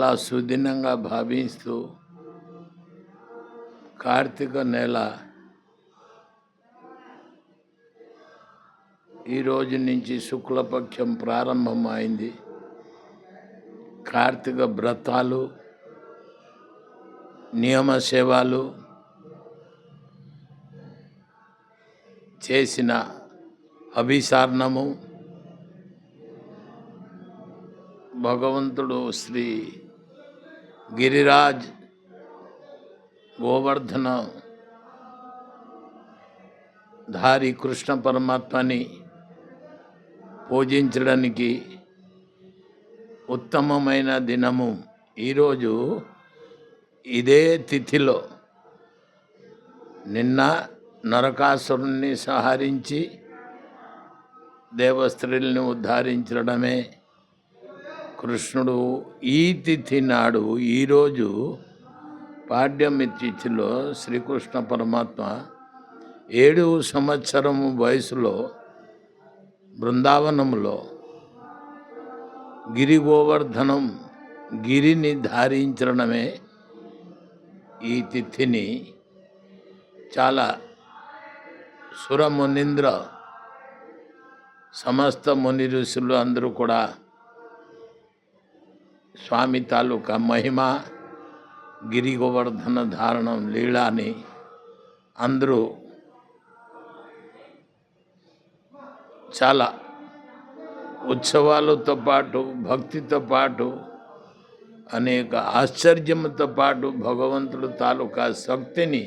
చాలా సుదినంగా భావిస్తూ కార్తీక నెల ఈరోజు నుంచి శుక్లపక్షం ప్రారంభమైంది. కార్తీక వ్రతాలు నియమ సేవలు చేసిన అభిసారణము. భగవంతుడు శ్రీ గిరిరాజ్ గోవర్ధన ధారి కృష్ణ పరమాత్మని పూజించడానికి ఉత్తమమైన దినము. ఈరోజు ఇదే తిథిలో నిన్న నరకాసురుణ్ణి సంహరించి దేవస్త్రీల్ని ఉద్ధరించడమే కృష్ణుడు ఈ తిథి నాడు ఈరోజు పాడ్యమి తిథిలో శ్రీకృష్ణ పరమాత్మ ఏడు సంవత్సరము వయసులో బృందావనములో గిరి గోవర్ధనం గిరిని ధారించడమే ఈ తిథిని చాలా సురమునింద్ర సమస్త ముని ఋషులు అందరూ కూడా స్వామి తాలూకా మహిమ గిరి గోవర్ధన ధారణం లీలాని అందరూ చాలా ఉత్సవాలతో పాటు భక్తితో పాటు అనేక ఆశ్చర్యంతో పాటు భగవంతుడు తాలూకా శక్తిని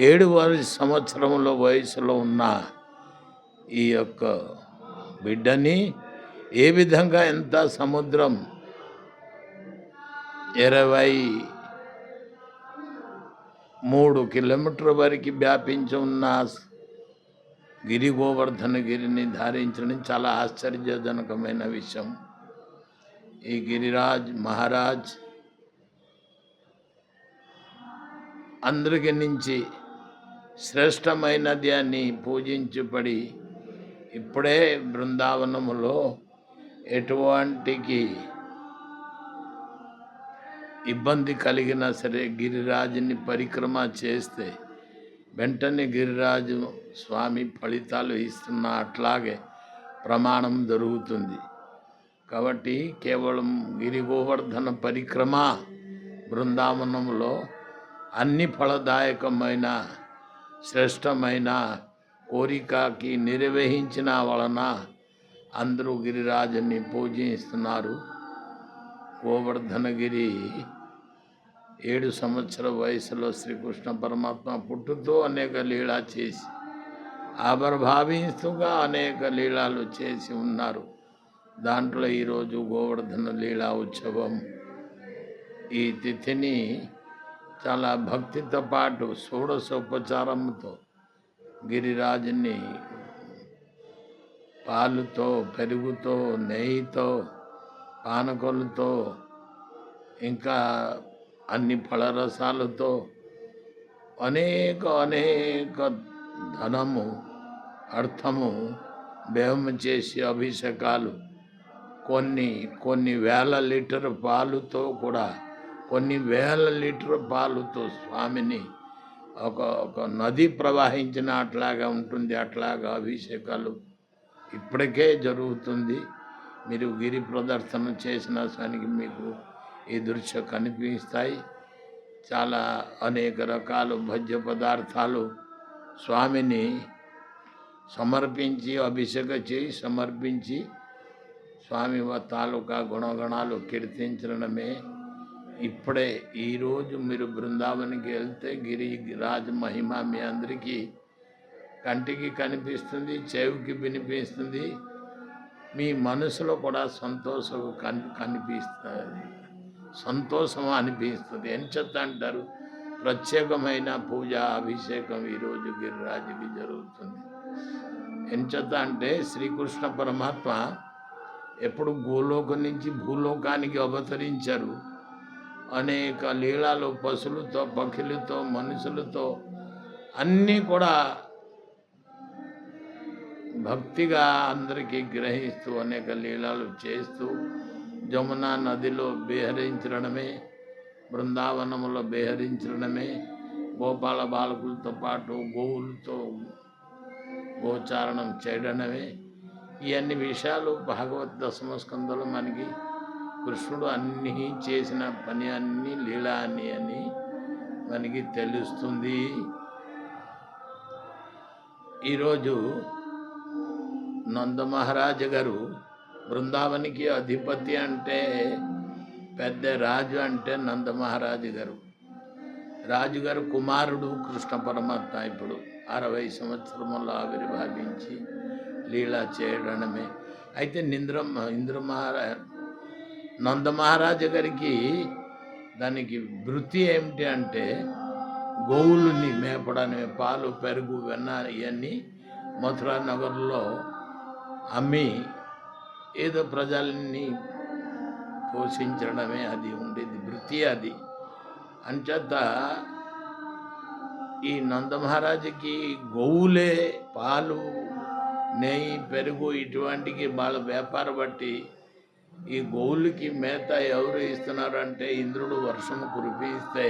ఏడు వారి సంవత్సరంలో వయసులో ఉన్న ఈ యొక్క బిడ్డని ఏ విధంగా ఎంత సముద్రం ఇరవై మూడు కిలోమీటర్ వరకు వ్యాపించి ఉన్న గిరి గోవర్ధన గిరిని ధారించడం చాలా ఆశ్చర్యజనకమైన విషయం. ఈ గిరిరాజ్ మహారాజ్ అందరికి నుంచి శ్రేష్టమైనది అని పూజించబడి ఇప్పుడే బృందావనములో ఎటువంటికి ఇబ్బంది కలిగినా సరే గిరిరాజుని పరిక్రమ చేస్తే వెంటనే గిరిరాజు స్వామి ఫలితాలు ఇస్తున్న అట్లాగే ప్రమాణం దొరుకుతుంది కాబట్టి కేవలం గిరి గోవర్ధన పరిక్రమ బృందావనంలో అన్ని ఫలదాయకమైన శ్రేష్టమైన కోరికకి నిర్వహించిన వలన అందరూ గిరిరాజుని పూజిస్తున్నారు. గోవర్ధనగిరి ఏడు సంవత్సర వయసులో శ్రీకృష్ణ పరమాత్మ పుట్టుతో అనేక లీలా చేసి ఆభరభావిస్తుగా అనేక లీలాలు చేసి ఉన్నారు. దాంట్లో ఈరోజు గోవర్ధన లీలా ఉత్సవం. ఈ తిథిని చాలా భక్తితో పాటు షోడశోపచారంతో గిరిరాజుని పాలుతో పెరుగుతో నెయ్యితో పానకొలతో ఇంకా అన్ని ఫలరసాలతో అనేక అనేక ధనము అర్థము వ్యయం చేసి అభిషేకాలు కొన్ని కొన్ని వేల లీటర్ పాలుతో కూడా కొన్ని వేల లీటర్ పాలుతో స్వామిని ఒక ఒక నది ప్రవహించిన అట్లాగా ఉంటుంది అట్లాగా అభిషేకాలు ఇప్పటికే జరుగుతుంది. మీరు గిరి ప్రదర్శన చేసిన దానికి మీకు ఈ దృశ్యం కనిపిస్తాయి. చాలా అనేక రకాలు భజ్య పదార్థాలు స్వామిని సమర్పించి అభిషేక చేయి సమర్పించి స్వామి తాలూకా గుణగణాలు కీర్తించడమే. ఇప్పుడే ఈరోజు మీరు బృందావనికి వెళ్తే గిరిరాజ మహిమ మీ అందరికీ కంటికి కనిపిస్తుంది చెవికి వినిపిస్తుంది. మీ మనసులో కూడా సంతోషం కన్ కనిపిస్తుంది. సంతోషం అనిపిస్తుంది. ఎంచెత్త అంటారు ప్రత్యేకమైన పూజ అభిషేకం ఈరోజు గిరిరాజుకి జరుగుతుంది. ఎంచత అంటే శ్రీకృష్ణ పరమాత్మ ఎప్పుడు గోలోకం నుంచి భూలోకానికి అవతరించారు. అనేక లీలాలు పశువులతో పక్షులతో మనుషులతో అన్నీ కూడా భక్తిగా అందరికీ గ్రహిస్తూ అనేక లీలాలు చేస్తూ జమునా నదిలో బేహరించడమే బృందావనములో బేహరించడమే గోపాల బాలకులతో పాటు గోవులతో గోచారణం చేయడమే. ఇవన్నీ విషయాలు భగవద్ దశమ స్కందంలో మనకి కృష్ణుడు అన్ని చేసిన పని అన్నీ లీలా అని అని మనకి తెలుస్తుంది. ఈరోజు నందమహారాజు గారు బృందావనికి అధిపతి అంటే పెద్ద రాజు అంటే నంద మహారాజు గారు రాజుగారు కుమారుడు కృష్ణ పరమాత్మ ఇప్పుడు అరవై సంవత్సరములో ఆవిర్భావించి లీలా చేయడమే. అయితే నింద్ర ఇంద్ర మహారా నంద మహారాజు గారికి దానికి వృత్తి ఏమిటి అంటే గోవులని మేపడమే పాలు పెరుగు వెన్న ఇవన్నీ మథురా నగర్లో అమ్మి ఏదో ప్రజల్ని పోషించడమే అది ఉండేది వృత్తి అది. అంచేత ఈ నందమహారాజుకి గోవులే పాలు నెయ్యి పెరుగు ఇటువంటికి వాళ్ళ వ్యాపార బట్టి ఈ గోవులకి మేత ఎవరు ఇస్తున్నారంటే ఇంద్రుడు వర్షం కురిపిస్తే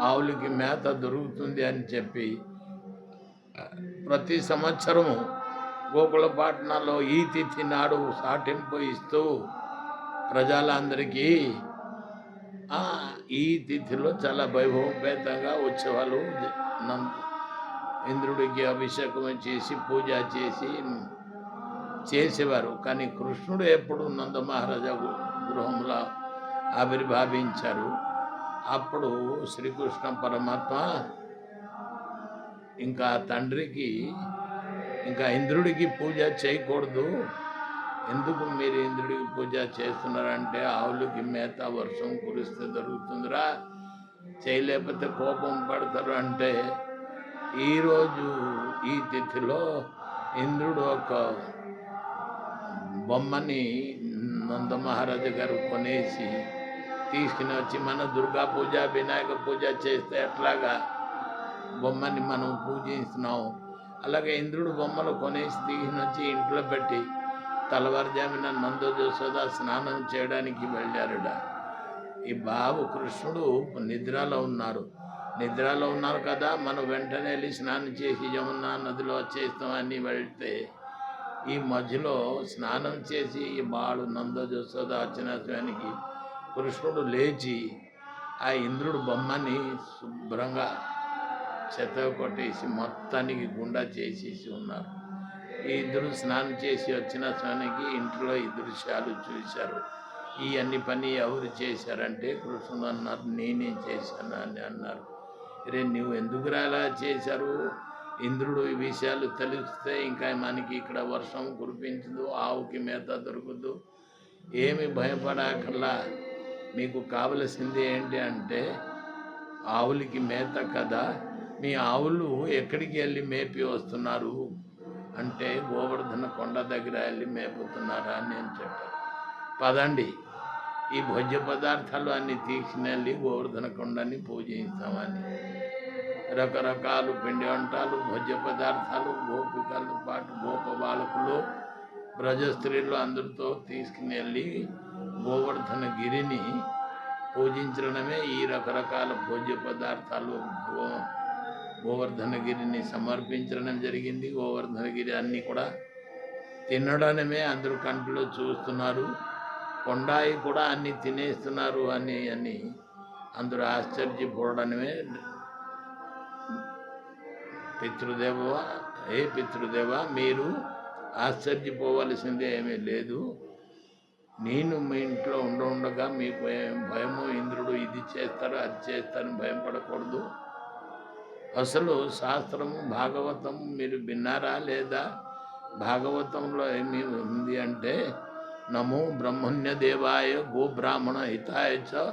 ఆవులకి మేత దొరుకుతుంది అని చెప్పి ప్రతి సంవత్సరము గోకులపాట్నలో ఈ తిథి నాడు సాటింపు ఇస్తూ ప్రజలందరికీ ఈ తిథిలో చాలా వైభవపేతంగా ఉత్సవాలు ఇంద్రుడికి అభిషేకం చేసి పూజ చేసి చేసేవారు. కానీ కృష్ణుడు ఎప్పుడు నంద మహారాజా గృహంలో ఆవిర్భావించారు. అప్పుడు శ్రీకృష్ణ పరమాత్మ ఇంకా తండ్రికి ఇంకా ఇంద్రుడికి పూజ చేయకూడదు. ఎందుకు మీరు ఇంద్రుడికి పూజ చేస్తున్నారంటే ఆవులకి మేత వర్షం కురిస్తే దొరుకుతుందిరా చేయలేకపోతే కోపం పడతారు అంటే ఈరోజు ఈ తిథిలో ఇంద్రుడు ఒక బొమ్మని నందమహారాజు గారు కొనేసి తీసుకుని వచ్చి మన దుర్గా పూజ వినాయక పూజ చేస్తే ఎట్లాగా? బొమ్మని మనం పూజిస్తున్నాం. అలాగే ఇంద్రుడు బొమ్మలు కొనేసి తీసుకుని వచ్చి ఇంట్లో పెట్టి తెల్లవారుజామున నందో జోసోద స్నానం చేయడానికి వెళ్ళారుడ ఈ బాబు కృష్ణుడు నిద్రలో ఉన్నారు. నిద్రలో ఉన్నారు కదా మనం వెంటనే వెళ్ళి స్నానం చేసి యమున నదిలో చేస్తామని వెళ్తే ఈ మధ్యలో స్నానం చేసి ఈ బాడు నంద జోసోద అర్చనాశ్వానికి కృష్ణుడు లేచి ఆ ఇంద్రుడు బొమ్మని శుభ్రంగా చెత్త కొట్టేసి మొత్తానికి గుండా చేసేసి ఉన్నారు. ఇద్దరు స్నానం చేసి వచ్చిన స్వామికి ఇంట్లో ఈ దృశ్యాలు చూశారు. ఈ అన్ని పని ఎవరు చేశారంటే కృష్ణుడు అన్నారు. నేనే చేశాను అని అన్నారు. రే నువ్వు ఎందుకు అలా చేశారు? ఇంద్రుడు ఈ విషయాలు తెలిస్తే ఇంకా మనకి ఇక్కడ వర్షం కురిపించదు ఆవుకి మేత దొరకదు. ఏమి భయపడకల్లా. మీకు కావలసింది ఏంటి అంటే ఆవులకి మేత కదా. మీ ఆవులు ఎక్కడికి వెళ్ళి మేపి వస్తున్నారు? అంటే గోవర్ధన కొండ దగ్గర వెళ్ళి మేపుతున్నారా అని నేను చెప్పాను. పదండి. ఈ భోజ్య పదార్థాలు అన్ని తీసుకుని వెళ్ళి గోవర్ధన కొండని పూజిస్తామని. రకరకాలు పిండి వంటలు భోజ్య పదార్థాలు గోపికలతో పాటు గోప బాలకులు బ్రజ స్త్రీలు అందరితో తీసుకుని వెళ్ళి గోవర్ధన గిరిని పూజించడమే ఈ రకరకాల భోజ్య పదార్థాలు గోవర్ధనగిరిని సమర్పించడం జరిగింది. గోవర్ధనగిరి అన్నీ కూడా తినడమే అందరూ కంటిలో చూస్తున్నారు. కొండాయి కూడా అన్ని తినేస్తున్నారు అని అని అందరూ ఆశ్చర్యపోవడమే. పితృదేవ ఏ పితృదేవ మీరు ఆశ్చర్యపోవలసిందే ఏమీ లేదు. నేను మీ ఇంట్లో ఉండగా మీకు ఏం భయము ఇంద్రుడు ఇది చేస్తారు అది చేస్తారని భయం పడకూడదు అసలు శాస్త్రము భాగవతం మీరు విన్నారా లేదా? భాగవతంలో ఏమి ఉంది అంటే నమో బ్రహ్మణ్య దేవాయ గోబ్రాహ్మణ హితాయ చ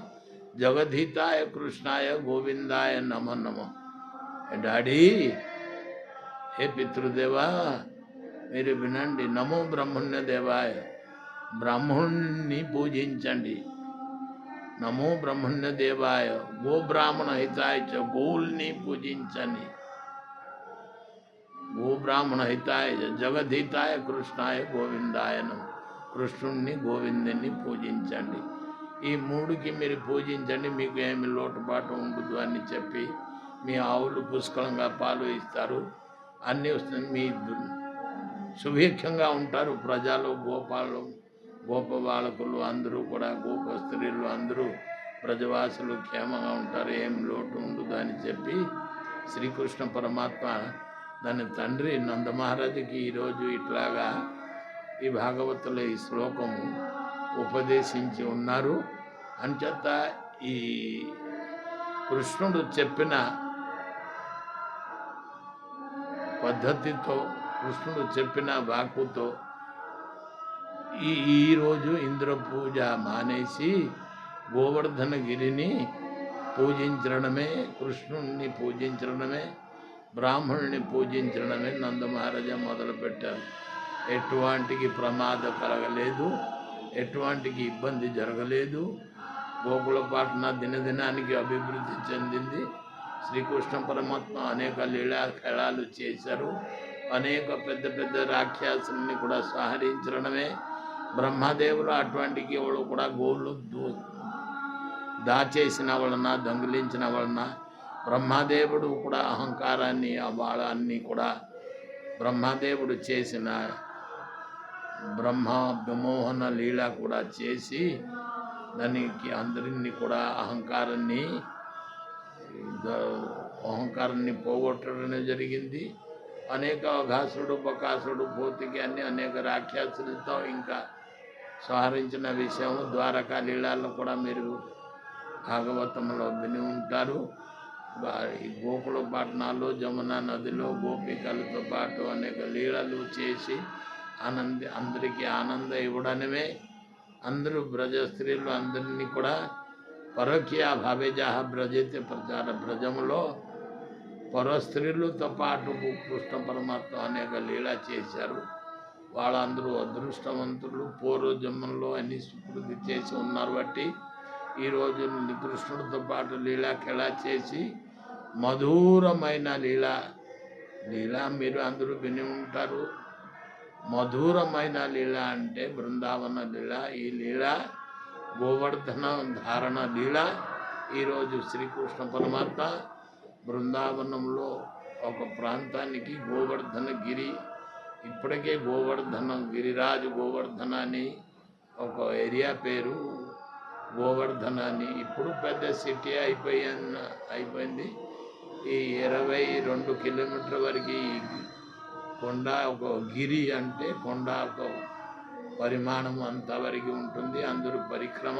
జగద్హితాయ కృష్ణాయ గోవిందాయ నమ నమ. డాడీ హే పితృదేవా? మీరు వినండి నమో బ్రహ్మణ్య దేవాయ బ్రాహ్మణుణ్ణి పూజించండి. నమో బ్రహ్మణ్య దేవాయ గో బ్రాహ్మణ హితాయ గోల్ని గోవుల్ని పూజించండి గో బ్రాహ్మణ హితాయ చ జగద్హితాయ కృష్ణాయ గోవిందాయను కృష్ణుణ్ణి గోవిందుని పూజించండి. ఈ మూడుకి మీరు పూజించండి మీకు ఏమి లోటుపాటు ఉండదు అని చెప్పి మీ ఆవులు పుష్కలంగా పాలు ఇస్తారు. అన్నీ వస్తుంది మీ సుభిక్షంగా ఉంటారు ప్రజలు గోపాలు. గోప బాలకులు అందరూ కూడా గోప స్త్రీలు అందరూ ప్రజవాసులు క్షేమంగా ఉంటారు ఏం లోటు ఉండదు అని చెప్పి శ్రీకృష్ణ పరమాత్మ దాని తండ్రి నందమహారాజుకి ఈరోజు ఇట్లాగా ఈ భాగవతుల ఈ శ్లోకము ఉపదేశించి ఉన్నారు. అంచేత ఈ కృష్ణుడు చెప్పిన పద్ధతితో కృష్ణుడు చెప్పిన వాక్కుతో ఈ ఈరోజు ఇంద్ర పూజ మానేసి గోవర్ధన గిరిని పూజించడమే కృష్ణుణ్ణి పూజించడమే బ్రాహ్మణుని పూజించడమే నందమహారాజా మొదలుపెట్టారు. ఎటువంటికి ప్రమాదం కలగలేదు ఎటువంటికి ఇబ్బంది జరగలేదు. గోకులపాట్న దినదినానికి అభివృద్ధి చెందింది. శ్రీకృష్ణ పరమాత్మ అనేక లీలా ఖేళాలు చేశారు. అనేక పెద్ద పెద్ద రాక్షసుల్ని కూడా సంహరించడమే బ్రహ్మదేవులు అటువంటికి ఎవడు కూడా గోళ్ళు దూ- దాచేసిన వలన దొంగిలించిన వలన బ్రహ్మదేవుడు కూడా అహంకారాన్ని అవాళాన్ని కూడా బ్రహ్మదేవుడు చేసిన బ్రహ్మ విమోహన లీల కూడా చేసి దానికి అందరినీ కూడా అహంకారాన్ని అహంకారాన్ని పోగొట్టడం జరిగింది. అనేక అఘాసుడు బకాసుడు పోతికి అన్ని అనేక రాక్షసులతో ఇంకా సంహరించిన విషయం ద్వారకా లీలాల్లో కూడా మీరు భాగవతంలో విని ఉంటారు. ఈ గోకుల పట్టణాల్లో జమున నదిలో గోపికలతో పాటు అనేక లీలలు చేసి ఆనంది అందరికీ ఆనందం ఇవ్వడమే. అందరూ బ్రజ స్త్రీలు అందరినీ కూడా పరోక్య భావేజాహ బ్రజైతే ప్రచార బ్రజములో పర స్త్రీలతో పాటు కృష్ణ పరమాత్మ అనేక లీల చేశారు. వాళ్ళందరూ అదృష్టవంతులు పూర్వజన్మంలో అన్ని సుకృతి చేసి ఉన్నారు బట్టి ఈరోజు కృష్ణుడితో పాటు లీలాకెళ చేసి మధురమైన లీల లీలా మీరు అందరూ విని ఉంటారు. మధురమైన లీల అంటే బృందావన లీల. ఈ లీల గోవర్ధన ధారణ లీల. ఈరోజు శ్రీకృష్ణ పరమాత్మ బృందావనంలో ఒక ప్రాంతానికి గోవర్ధన గిరి ఇప్పటికే గోవర్ధనం గిరిరాజు గోవర్ధన అని ఒక ఏరియా పేరు గోవర్ధన అని ఇప్పుడు పెద్ద సిటీ అయిపోయి అయిపోయింది. ఈ ఇరవై రెండు కిలోమీటర్ వరకు కొండ ఒక గిరి అంటే కొండ ఒక పరిమాణం అంతవరకు ఉంటుంది. అందరూ పరిక్రమ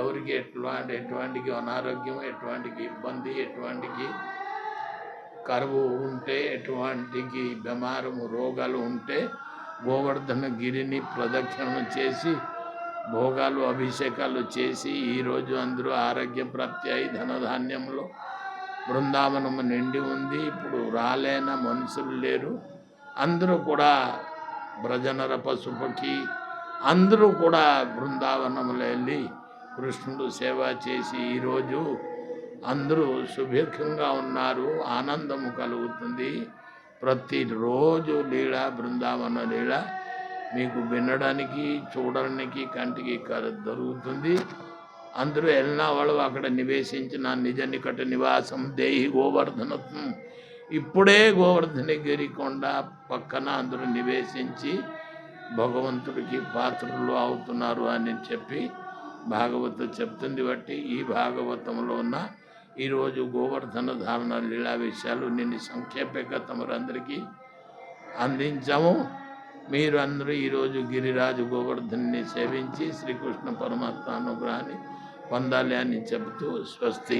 ఎవరికి ఎటువంటి ఎటువంటికి అనారోగ్యం ఎటువంటికి ఇబ్బంది ఎటువంటికి కరువు ఉంటే ఎటువంటికి బెమారము రోగాలు ఉంటే గోవర్ధన గిరిని ప్రదక్షిణ చేసి భోగాలు అభిషేకాలు చేసి ఈరోజు అందరూ ఆరోగ్య ప్రాప్తి అయి ధనధాన్యంలో బృందావనం నిండి ఉంది. ఇప్పుడు రాలేన మనుషులు లేరు. అందరూ కూడా బ్రజనర పశుపకి అందరూ కూడా బృందావనంలో వెళ్ళి కృష్ణుడు సేవ చేసి ఈరోజు అందరూ సుభిక్షంగా ఉన్నారు ఆనందము కలుగుతుంది. ప్రతిరోజు లీల బృందావన లీల మీకు వినడానికి చూడడానికి కంటికి దొరుకుతుంది. అందరూ వెళ్ళిన వాళ్ళు అక్కడ నివేశించిన నిజ నికట నివాసం దేహి గోవర్ధనత్వం. ఇప్పుడే గోవర్ధనగిరి కొండ పక్కన అందరూ నివేశించి భగవంతుడికి పాత్రలు అవుతున్నారు అని చెప్పి భాగవతం చెప్తుంది. బట్టి ఈ భాగవతంలో ఉన్న ఈరోజు గోవర్ధన ధారణ లీలా విషయాలు నేను సంక్షేపంగా తమరందరికీ అందించాము. మీరు అందరూ ఈరోజు గిరిరాజు గోవర్ధన్ని సేవించి శ్రీకృష్ణ పరమాత్మ అనుగ్రహాన్ని పొందాలి అని చెబుతూ స్వస్తి.